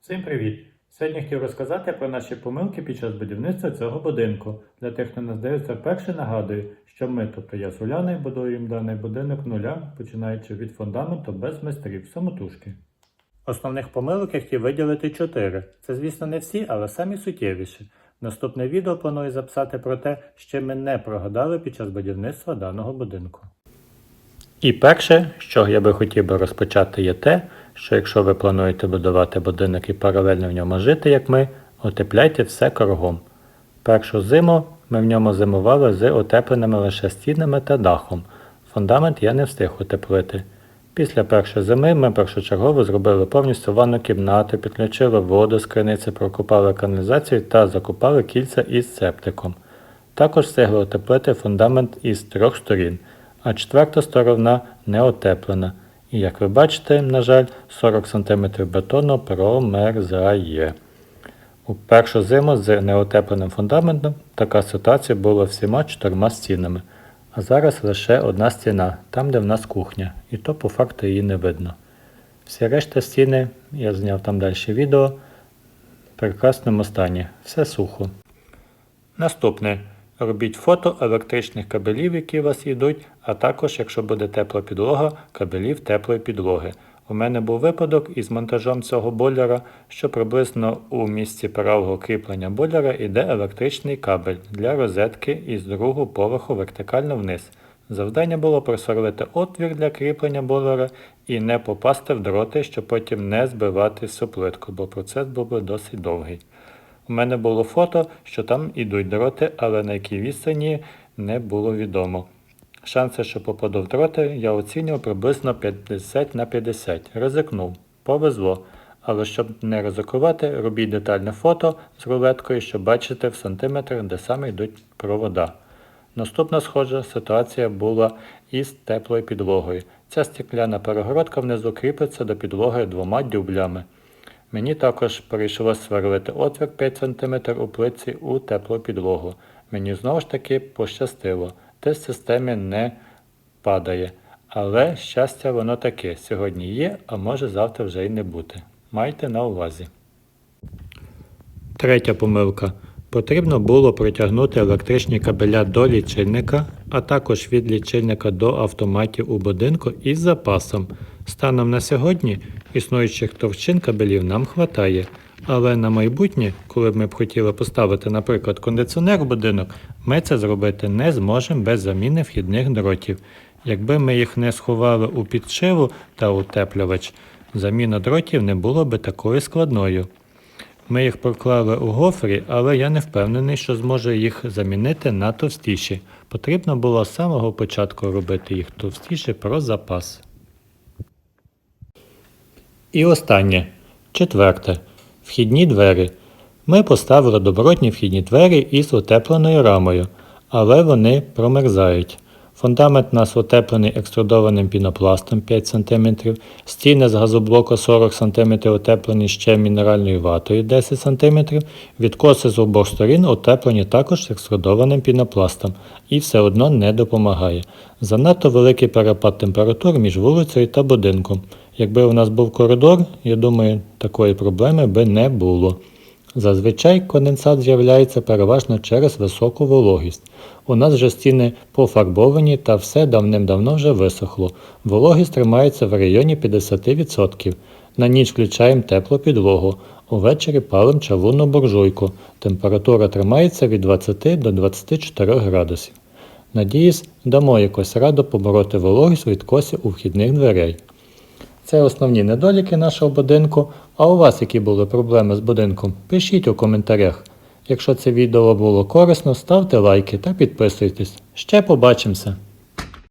Всім привіт! Сьогодні хотів розказати про наші помилки під час будівництва цього будинку. Для тих, хто нас дивиться вперше, нагадую, що ми, тобто я з Уляною, будуємо даний будинок нуля, починаючи від фундаменту без майстрів, самотужки. Основних помилок я хотів виділити чотири. Це, звісно, не всі, але самі суттєвіші. Наступне відео планую записати про те, що ми не прогадали під час будівництва даного будинку. І перше, що я би хотів би розпочати, є те, що якщо ви плануєте будувати будинок і паралельно в ньому жити, як ми, утепляйте все кругом. Першу зиму ми в ньому зимували з утепленими лише стінами та дахом. Фундамент я не встиг утеплити. Після першої зими ми першочергово зробили повністю ванну кімнату, підключили воду з криниці, прокопали каналізацію та закупали кільця із септиком. Також встигли утеплити фундамент із трьох сторін, а четверта сторона не утеплена. І як ви бачите, на жаль, 40 см бетону промерзає. У першу зиму з неутепленим фундаментом така ситуація була всіма чотирма стінами, а зараз лише одна стіна, там де в нас кухня, і то по факту її не видно. Всі решта стіни, я зняв там далі відео, в прекрасному стані, все сухо. Наступне. Робіть фото електричних кабелів, які у вас йдуть, а також, якщо буде тепла підлога, кабелів теплої підлоги. У мене був випадок із монтажом цього бойлера, що приблизно у місці правого кріплення бойлера йде електричний кабель для розетки із другого поверху вертикально вниз. Завдання було просверлити отвір для кріплення бойлера і не попасти в дроти, щоб потім не збивати суплитку, бо процес був би досить довгий. У мене було фото, що там ідуть дроти, але на якій відстані не було відомо. Шанси, що попаду в дроти, я оцінював приблизно 50 на 50. Ризикнув. Повезло. Але щоб не ризикувати, робіть детальне фото з рулеткою, щоб бачити в сантиметрах, де саме йдуть провода. Наступна схожа ситуація була із теплою підлогою. Ця стекляна перегородка внизу кріпиться до підлоги двома дюблями. Мені також прийшлося сверлити отвір 5 см у плитці у теплу підлогу. Мені знову ж таки пощастило, тест системи не падає. Але щастя воно таке. Сьогодні є, а може завтра вже й не бути. Майте на увазі. Третя помилка. Потрібно було протягнути електричні кабеля до лічильника, а також від лічильника до автоматів у будинку із запасом. Станом на сьогодні існуючих товщин кабелів нам хватає, але на майбутнє, коли б ми б хотіли поставити, наприклад, кондиціонер в будинок, ми це зробити не зможемо без заміни вхідних дротів. Якби ми їх не сховали у підшиву та утеплювач, заміна дротів не було би такою складною. Ми їх проклали у гофрі, але я не впевнений, що зможу їх замінити на товстіші. Потрібно було з самого початку робити їх товстіші про запас. І останнє. Четверте. Вхідні двері. Ми поставили добротні вхідні двері із утепленою рамою, але вони промерзають. Фундамент у нас утеплений екструдованим пінопластом 5 см, стіни з газоблоку 40 см утеплені ще мінеральною ватою 10 см, відкоси з обох сторін утеплені також екструдованим пінопластом і все одно не допомагає. Занадто великий перепад температур між вулицею та будинком. Якби у нас був коридор, я думаю, такої проблеми би не було. Зазвичай конденсат з'являється переважно через високу вологість. У нас вже стіни пофарбовані та все давним-давно вже висохло. Вологість тримається в районі 50%. На ніч включаємо теплу підлогу. Увечері палим чавунну буржуйку. Температура тримається від 20 до 24 градусів. Надіюсь, дамо якось раду побороти вологість від косі у вхідних дверей. Це основні недоліки нашого будинку. А у вас які були проблеми з будинком? Пишіть у коментарях. Якщо це відео було корисно, ставте лайки та підписуйтесь. Ще побачимося!